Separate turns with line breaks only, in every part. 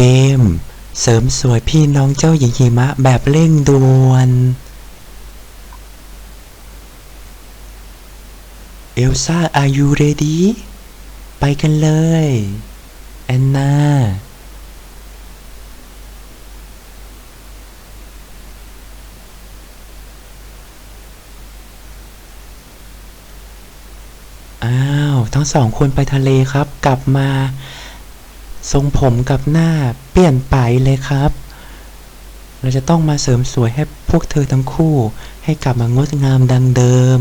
เกม เสริมสวยพี่น้องเจ้าหญิงหิมะแบบเร่งด่วนเอลซ่า are you ready ไปกันเลย แอนนา อ้าว ทั้งสองคนไปทะเลครับ กลับมา ทรงผมกับหน้าเปลี่ยนไปเลยครับ เราจะต้องมาเสริมสวยให้พวกเธอทั้งคู่ ให้กลับมางดงามดังเดิม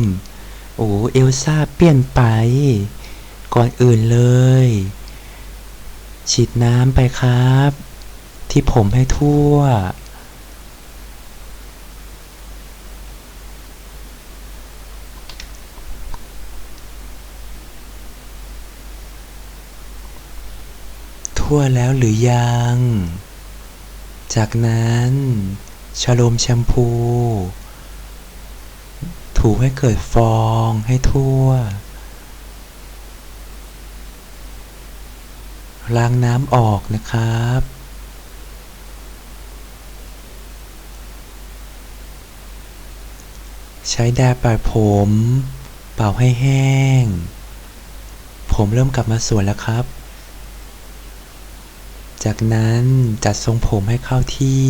โอ้เอลซ่าเปลี่ยนไป ก่อนอื่นเลย ฉีดน้ำไปครับ ที่ผมให้ทั่ว ทั่วแล้วหรือยัง จากนั้นชโลมแชมพู ถูให้เกิดฟองให้ทั่ว ล้างน้ำออกนะครับใช้แดร์ปล่อยผม เป่าให้แห้ง ผมเริ่มกลับมาสวยแล้วครับ จากนั้นจัดทรงผมให้เข้าที่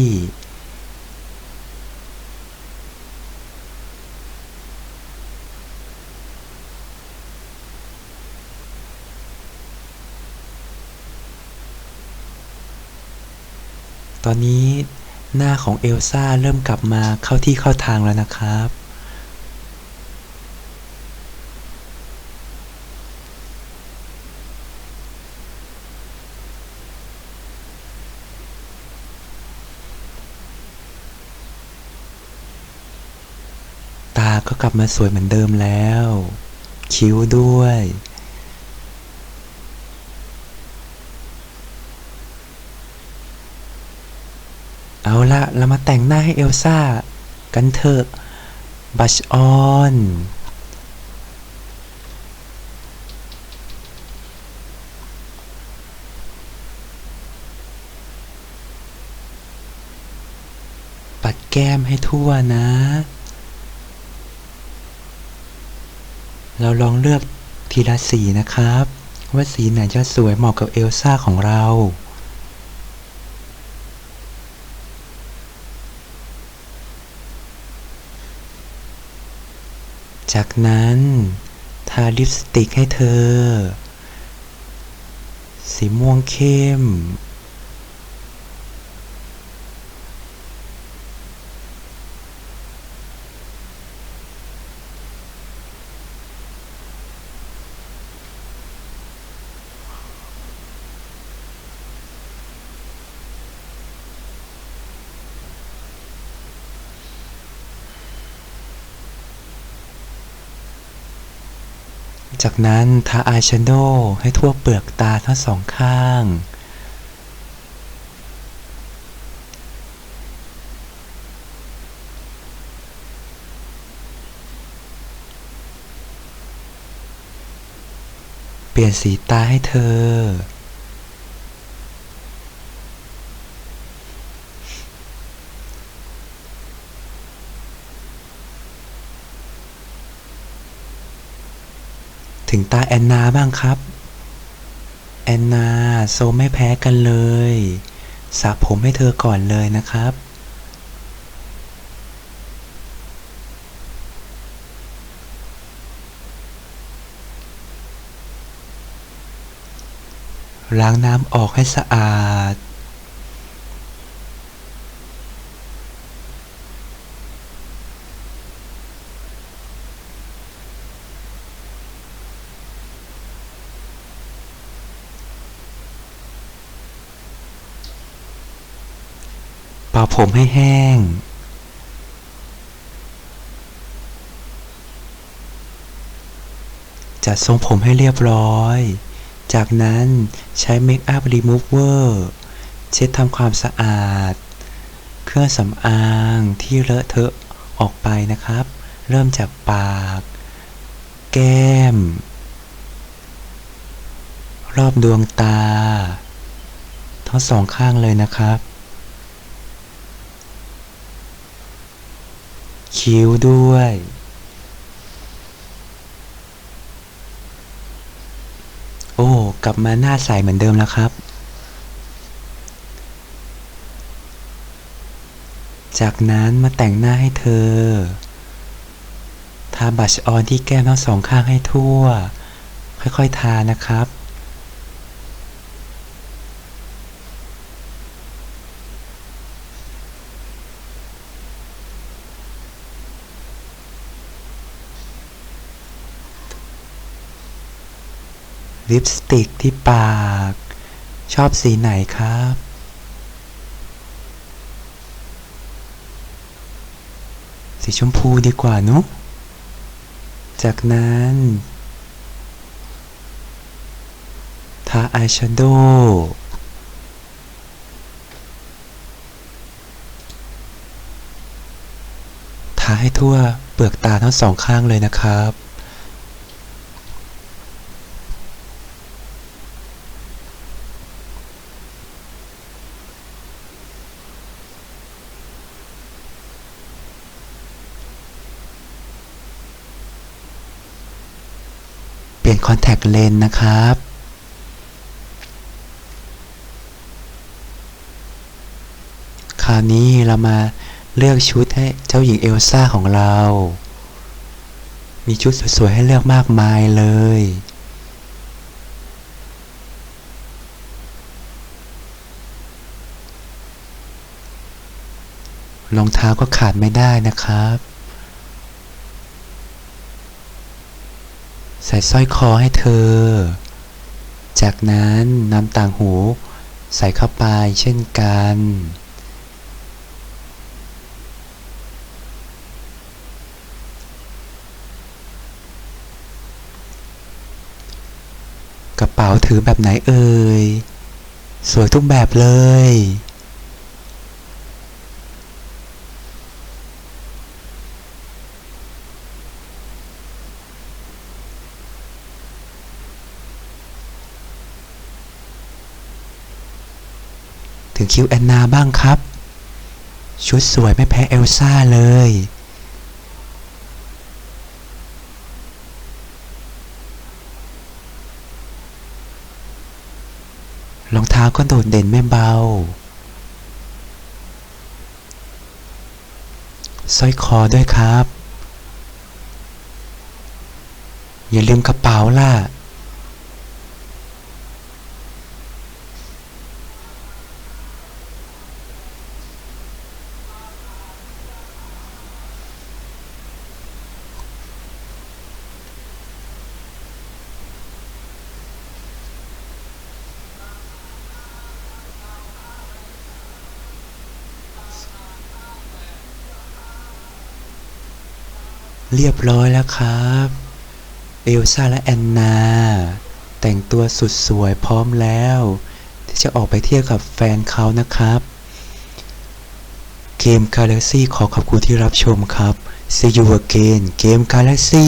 ตอนนี้หน้าของเอลซ่าเริ่มกลับมาเข้าที่เข้าทางแล้วนะครับ ก็กลับมาสวยเหมือนเดิมแล้ว คิ้วด้วย เอาละเรามาแต่งหน้าให้เอลซ่า กันเถอะ บัชออนปัดแก้มให้ทั่วนะ เราลองเลือกทีละสีนะครับ ว่าสีไหนจะสวยเหมาะกับเอลซ่าของเราจากนั้นทาลิปสติกให้เธอ สีม่วงเข้ม จากนั้นทาอายแชโดว์ให้ทั่วเปลือกตาทั้งสองข้าง เปลี่ยนสีตาให้เธอ ถึงตาแอนนาบ้างครับ แอนนาโซไม่แพ้กันเลยสระผมให้เธอก่อนเลยนะครับ ล้างน้ำออกให้สะอาด ป่าผมให้แห้ง จัดทรงผมให้เรียบร้อย จากนั้นใช้เมคอัพรีมูเวอร์เช็ดทำความสะอาด เครื่องสำอางที่เลอะเทอะออกไปนะครับ เริ่มจากปาก แก้ม รอบดวงตา ทั้งสองข้างเลยนะครับ คิ้วด้วย โอ้ กลับมาหน้าใสเหมือนเดิมแล้วครับ จากนั้นมาแต่งหน้าให้เธอ ทาบัชออนที่แก้มทั้งสองข้างให้ทั่ว ค่อยๆทานะครับ ลิปสติกที่ปาก ชอบสีไหนครับ สีชมพูดีกว่านอะจากนั้นทาอายแชโดว์ทาให้ทั่วเปลือกตาทั้งสองข้างเลยนะครับ ปลี่ยนคอนแทคเลนส์นะครับ คราวนี้เรามาเลือกชุดให้เจ้าหญิงเอลซ่าของเรา มีชุดสวยๆให้เลือกมากมายเลยรองเท้าก็ขาดไม่ได้นะครับ ใส่สร้อยคอให้เธอ จากนั้นนำต่างหูใส่เข้าไปเช่นกัน กระเป๋าถือแบบไหนเอ่ย สวยทุกแบบเลย ถึงคิวแอนนาบ้างครับ ชุดสวยไม่แพ้เอลซ่าเลย รองเท้าก็โดดเด่นไม่เบาสร้อยคอด้วยครับ อย่าลืมกระเป๋าล่ะ เรียบร้อยแล้วครับ เอลซ่าและแอนนา แต่งตัวสุดสวยพร้อมแล้ว ที่จะออกไปเที่ยวกับแฟนเขานะครับ เกม Galaxy ขอขอบคุณที่รับชมครับ See you again เกม Galaxy